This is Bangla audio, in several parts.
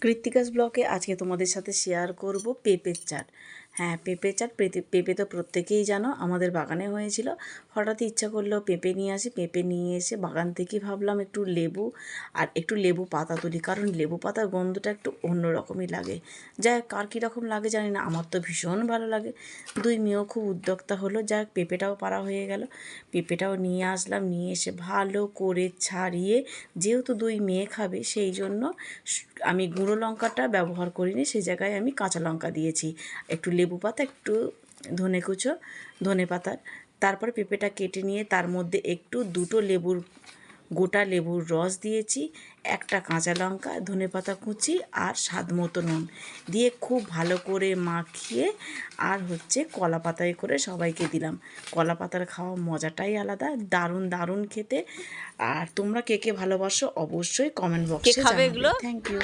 কৃত্তিকাস ব্লকে আজকে তোমাদের সাথে শেয়ার করব পেঁপের চাট। হ্যাঁ পেঁপে চাট পেঁপে তো প্রত্যেকেই জানো আমাদের বাগানে হয়েছিল। হঠাৎ ইচ্ছা করল পেঁপে নিয়ে আসি পেঁপে নিয়ে এসে বাগান থেকে ভাবলাম একটু লেবু আর একটু লেবু পাতা তুলি কারণ লেবু পাতার গন্ধটা একটু অন্য রকমই লাগে। যাই কার কীরকম লাগে জানি না আমার তো ভীষণ ভালো লাগে। দুই মেয়েও খুব উদ্যোক্তা হলো যাই হোক, পেঁপেটাও পারা হয়ে গেল। পেঁপেটাও নিয়ে আসলাম নিয়ে এসে ভালো করে ছাড়িয়ে যেহেতু দুই মেয়ে খাবে সেই জন্য আমি গুঁড়ো লঙ্কাটা ব্যবহার করিনি সেই জায়গায় আমি কাঁচা লঙ্কা দিয়েছি। একটু লেবু পাতা একটু ধনে কুচো ধনে পাতার তারপরে পেঁপেটা কেটে নিয়ে তার মধ্যে একটু দুটো লেবুর গোটা লেবুর রস দিয়েছি একটা কাঁচা লঙ্কা ধনে পাতা কুচি আর স্বাদ মতো নুন দিয়ে খুব ভালো করে মাখিয়ে আর হচ্ছে কলা পাতায় করে সবাইকে দিলাম। কলা পাতার খাওয়া মজাটাই আলাদা দারুণ দারুণ খেতে। আর তোমরা কে কে ভালোবাসো অবশ্যই কমেন্ট বক্সে thank you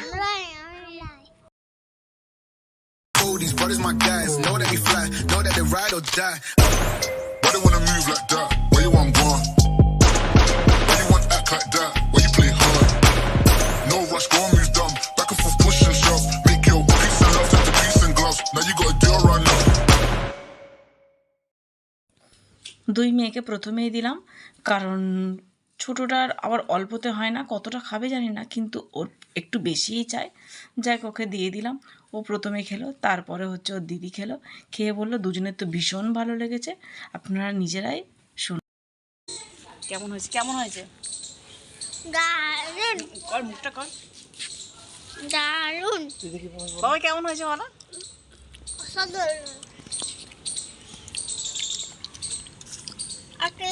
All these brothers my guys, know that we fly, know that they ride or die. Why they wanna move like that? Where you want gone? Why you want act like that? Why you play hard? No rush, go and move dumb. Back and forth, push and shove. Make your peace and love into peace and gloves. Now you gotta do it right now. দুই মেয়েকে প্রথমেই দিলাম কারণ ছোটোটার আবার অল্পতে হয় না কতটা খাবে জানি না কিন্তু ওর একটু বেশিই চায়। যাই ওকে দিয়ে দিলাম। ও প্রথমে খেলো তারপরে হচ্ছে ওর দিদি খেলো। খেয়ে বলল দুজনের তো ভীষণ ভালো লেগেছে। আপনারা নিজেরাই শুনুন কেমন হয়েছে? কেমন হয়েছে? কর মুখটা কর। দারুণ বাবা কেমন হয়েছে বলো? একটা